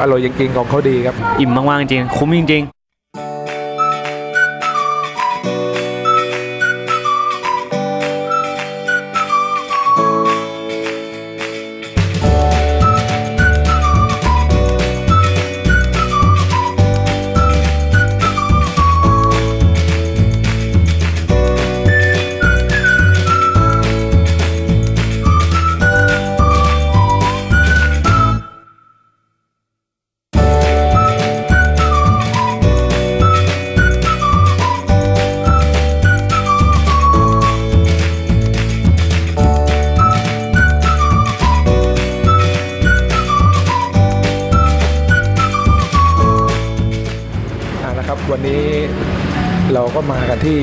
อร่อยจริงๆของเขาดีครับ อิ่มมากๆจริงๆคุ้มจริงอ่ วันนี้เราก็มากันที่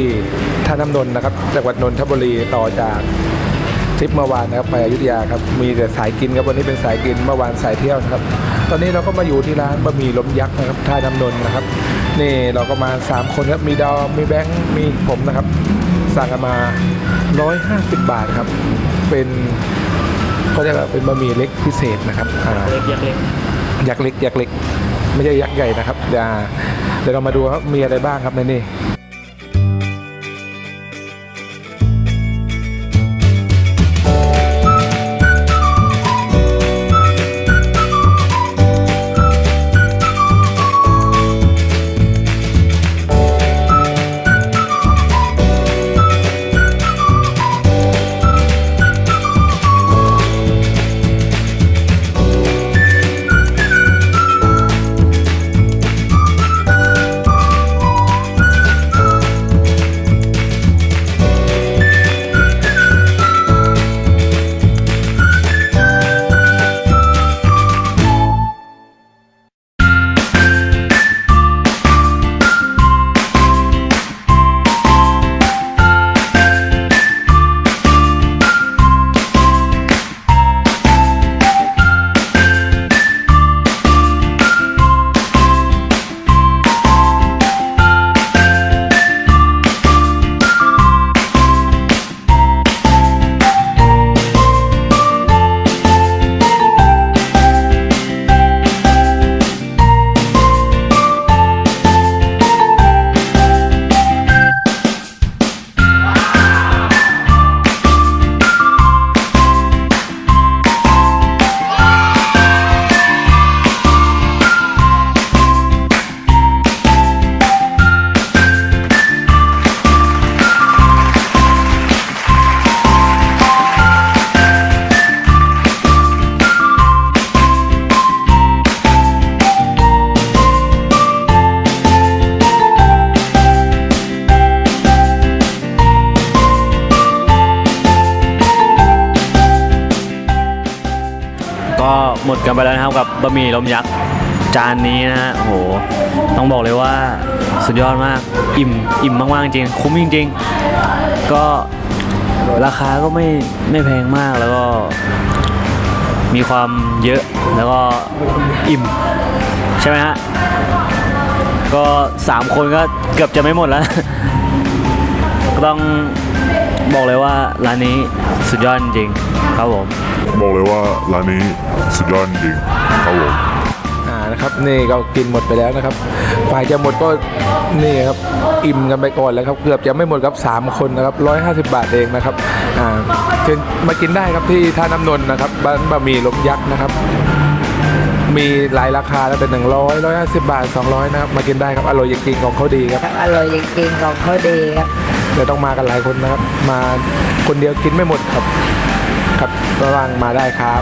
ท่าน้ำนนท์นะครับจังหวัดนนทบุรีต่อจากทริปเมื่อวานนะครับไปอยุธยาครับมีแต่สายกินครับวันนี้เป็นสายกินเมื่อวานสายเที่ยวนะครับ ตอนนี้เราก็มาอยู่ที่ร้านบะหมี่ล้มยักษ์นะครับท่าน้ำนนท์นะครับ นี่เราก็มา 3 คนครับมีดอมมีแบงค์มีผมนะครับ สั่งกันมา 150 บาทครับ เป็นเขาเรียกว่าเป็นบะหมี่เล็กพิเศษนะครับอ่าๆเล็กยักษ์เล็กยักษ์เล็กยักษ์เล็ก ไม่ใช่ยักษ์ใหญ่นะครับอย่าเดี๋ยวเรามาดูครับมีอะไรบ้างครับในนี้ หมดกันไปแล้วนะครับกับบะหมี่ลมยักษ์จานนี้นะฮะโหต้องบอกเลยว่าสุดยอดมากอิ่มอิ่มมากๆจริงคุ้มจริงๆ ก็ราคาก็ไม่ไม่แพงมากแล้วก็มีความเยอะแล้วก็อิ่ม ใช่ไหมฮะ ก็สามคนก็เกือบจะไม่หมดแล้ว ก็ต้องบอกเลยว่าร้านนี้สุดยอดจริงครับผม บอกเลยว่าร้านนี้สุดยอดจริงครับผมอ่านะครับนี่ก็กินหมดไปแล้วนะครับ ฝ่ายจะหมดก็นี่ครับอิ่มกันไปก่อนแล้วครับเกือบจะไม่หมดครับสามคนนะครับ 150 บาทเองนะครับอ่าเชิญมากินได้ครับที่ท่าน้ำนนท์นะครับบ้านบะหมี่ล้มยักษ์นะครับ มีหลายราคาแล้วแต่หนึ่งร้อยร้อยห้าสิบบาทสองร้อยนะครับ มากินได้ครับอร่อยจริงๆของเขาดีครับ อร่อยจริงๆของเขาดีครับเดี๋ยวต้องมากันหลายคนนะครับ มาคนเดียวกินไม่หมดครับ ครับระวังมาได้ครับ